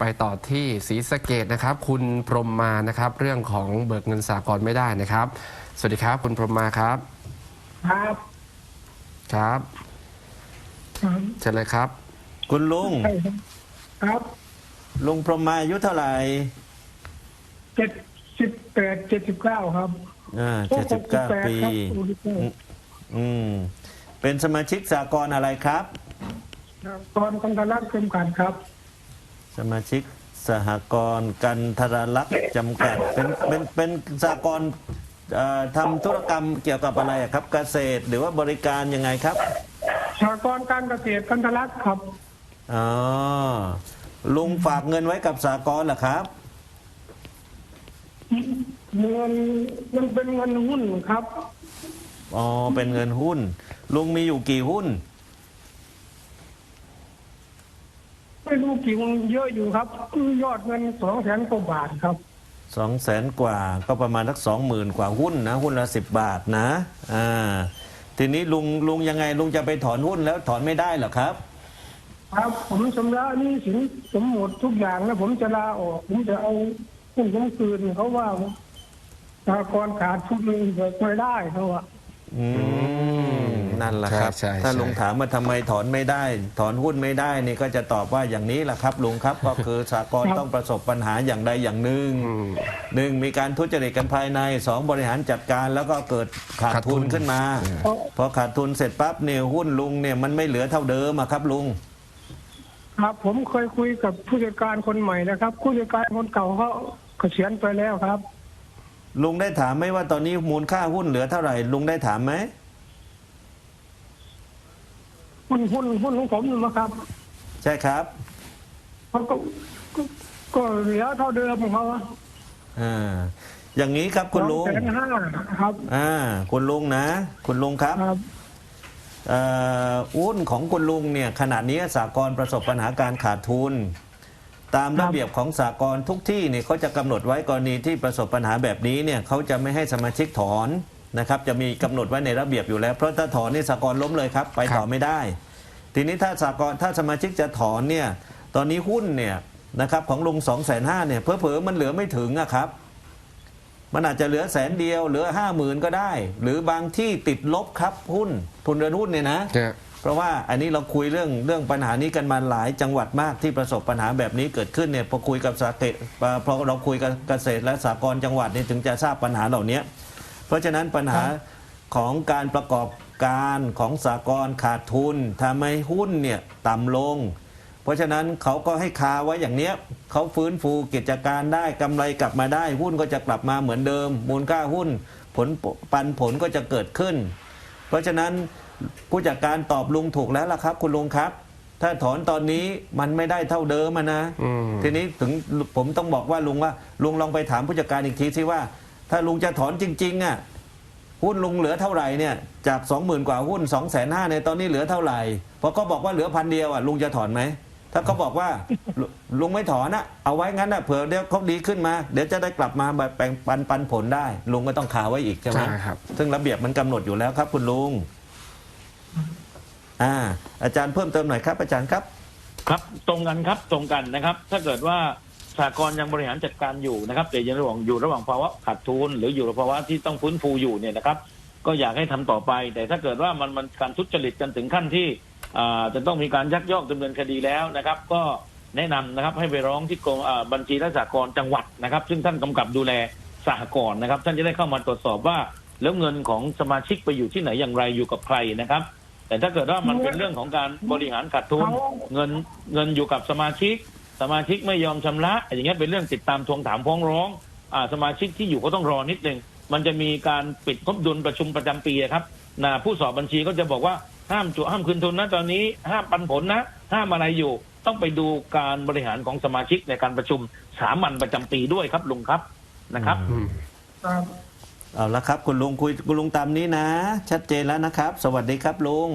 ไปต่อที่ศรีสะเกดนะครับ คุณพรหมมานะครับ เรื่องของเบิกเงินสากลไม่ได้นะครับ สวัสดีครับ คุณพรหมมาครับครับครับครับเชิญเลยครับ คุณลุง ใช่ครับครับลุงพรหมมาอายุเท่าไหร่เจ็ดสิบแปดเจ็ดสิบเก้าครับ อ่าเจ็ดสิบเก้า68ปีครับอืมอืม เป็นสมาชิกสากลอะไรครับ ครับตอนกันทรักเต็มกันครับ สมาชิกสหกรณ์กันทรลักษณ์จำกัดเป็นเป็นเป็นสหกรณ์เอ่อทำธุรกรรมเกี่ยวกับอะไรอะครับ เกษตรหรือว่าบริการยังไงครับ สหกรณ์การเกษตรกันทรักครับ อ๋อ ลุงฝากเงินไว้กับสหกรณ์เหรอครับ เงินมันเป็นเงินหุ้นครับ อ๋อ เป็นเงินหุ้น ลุงมีอยู่กี่หุ้น ไม่รู้กี่วงเยอะอยู่ครับยอดเงินสองแสนกว่าบาทครับสองแสนกว่าก็ประมาณสักสองหมื่นกว่าหุ้นนะ หุ้นละสิบบาทนะอ่าทีนี้ลุงลุงยังไงลุงจะไปถอนหุ้นแล้วถอนไม่ได้เหรอครับ ครับผมชำระหนี้สินสมหมดทุกอย่างแล้วผมจะลาออก ผมจะเอาหุ้นผมคืนเขาว่าสหกรณ์ขาดทุนเบิกไม่ได้เขาว่าอืม นั่นแหละครับ ใช่ใช่ถ้าใช่ลุงถามว่าทำไมถอนไม่ได้ ถอนหุ้นไม่ได้นี่ก็จะตอบว่าอย่างนี้แหละครับลุงครับ ก็คือสากลครับต้องประสบปัญหาอย่างใดอย่างหนึ่งอืมหนึ่งมีการทุจริตกันภายในสองบริหารจัดการแล้วก็เกิดขาดขาดทุทุนน ขึ้นมาเพราะพอขาดทุนเสร็จปั๊บเนี่ยหุ้นลุงเนี่ยมันไม่เหลือเท่าเดิมอะครับลุง ครับ ผมเคยคุยกับผู้จัดการคนใหม่นะครับผู้จัดการคนเก่าเขาเกษียณไปแล้วครับ ลุงได้ถามไหมว่าตอนนี้มูลค่าหุ้นเหลือเท่าไหร่ ลุงได้ถามไหม หุ้นหุ้นหุ้นของผมนะครับ ใช่ครับเขาก็ก็ก็เหลือเท่าเดิมของเขาอ่าอย่างนี้ครับคุณลุงแสนห้าครับ อ่าคุณลุงนะ คุณลุงครับ ครับ เอ่อหุ้นของคุณลุงเนี่ยขณะนี้สากลประสบปัญหาการขาดทุน ตามระเบียบของสากลทุกที่เนี่ยเขาจะกำหนดไว้กรณีที่ประสบปัญหาแบบนี้เนี่ยเขาจะไม่ให้สมาชิกถอนนะครับ จะมีกำหนดไว้ในระเบียบอยู่แล้ว เพราะถ้าถอนนี่สากลล้มเลยครับ ไปต่อครับไม่ได้ ทีนี้ถ้าสากลถ้าสมาชิกจะถอนเนี่ยตอนนี้หุ้นเนี่ยนะครับของลุง2องแสนห้าเนี่ยเพอเพอๆมันเหลือไม่ถึงอะครับ มันอาจจะเหลือแสนเดียวเหลือห้าหมื่นก็ได้ หรือบางที่ติดลบครับหุ้นทุนเดินหุ้นเนี่ยนะเนี่ยเพราะว่าอันนี้เราคุยเรื่องเรื่องปัญหานี้กันมาหลายจังหวัดมากที่ประสบปัญหาแบบนี้เกิดขึ้นเนี่ยพอคุยกับสาเกพอเราคุยกับเกษตรและสหกรณ์จังหวัดเนี่ยถึงจะทราบปัญหาเหล่านี้เพราะฉะนั้นปัญหาของการประกอบ การของสหกรณ์ขาดทุนทำให้หุ้นเนี่ยต่ำลง เพราะฉะนั้นเขาก็ให้คาไว้อย่างเนี้ยเขาฟื้นฟูกิจการได้กำไรกลับมาได้ หุ้นก็จะกลับมาเหมือนเดิม มูลค่าหุ้นผลปันผลก็จะเกิดขึ้น เพราะฉะนั้นผู้จัดการตอบลุงถูกแล้วล่ะครับ คุณลุงครับ ถ้าถอนตอนนี้มันไม่ได้เท่าเดิมอะนะอืมทีนี้ถึงผมต้องบอกว่าลุงว่า ลุงลองไปถามผู้จัดการอีกทีสิว่า ถ้าลุงจะถอนจริง ๆอะ หุ้นลุงเหลือเท่าไหร่เนี่ยจากสองหมื่นกว่าหุ้นสองแสนห้าในยตอนนี้เหลือเท่าไหร่พอเขาบอกว่าเหลือพันเดียวอะลุงจะถอนไหมถ้าเขาบอกว่าลุลุงไม่ถอนอะเอาไว้งั้นอะเผื่อเดี๋ยวเขาดีขึ้นมา เดี๋ยวจะได้กลับมาแบบแบ่งปันปันผลได้ ลุงก็ต้องคาไว้อีกใช่ไหมใช่ครับ ซึ่งระเบียบมันกำหนดอยู่แล้วครับ คุณลุงอ่าอาจารย์เพิ่มเติมหน่อยครับ อาจารย์ครับ ครับตรงกันครับตรงกันนะครับ ถ้าเกิดว่า สากลยังบริหารจัดการอยู่นะครับ แต่ยังระหว่างอยู่ระหว่างภาวะขาดทุนหรืออยู่ในภาวะที่ต้องฟื้นฟูอยู่เนี่ยนะครับ ก็อยากให้ทำต่อไป แต่ถ้าเกิดว่ามันมันการทุจริตกันถึงขั้นที่จะต้องมีการยักยอกดำเนินคดีแล้วนะครับ ก็แนะนำนะครับให้ไปร้องที่กรมบัญชีและสหกรณ์จังหวัดนะครับ ซึ่งท่านกำกับดูแลสหกรณ์นะครับ ท่านจะได้เข้ามาตรวจสอบว่า แล้วเงินของสมาชิกไปอยู่ที่ไหนอย่างไรอยู่กับใครนะครับ แต่ถ้าเกิดว่ามันเป็นเรื่องของการบริหารขาดทุนเงินเงินอยู่กับสมาชิก สมาชิกไม่ยอมชำระอย่างเงี้ยเป็นเรื่องติดตามทวงถามฟ้องร้องอ่าสมาชิกที่อยู่ก็ต้องรอนิดนึงมันจะมีการปิดทบดุลประชุมประจำปีอะครับนะผู้สอบบัญชีก็จะบอกว่าห้ามจุห้ามคืนทุนนะตอนนี้ห้ามปันผลนะห้ามอะไรอยู่ ต้องไปดูการบริหารของสมาชิกในการประชุมสามัญประจำปีด้วยครับลุงครับนะครับอืมครับเอาละครับ คุณลุงคุยคุณลุงตามนี้นะ ชัดเจนแล้วนะครับ สวัสดีครับลุง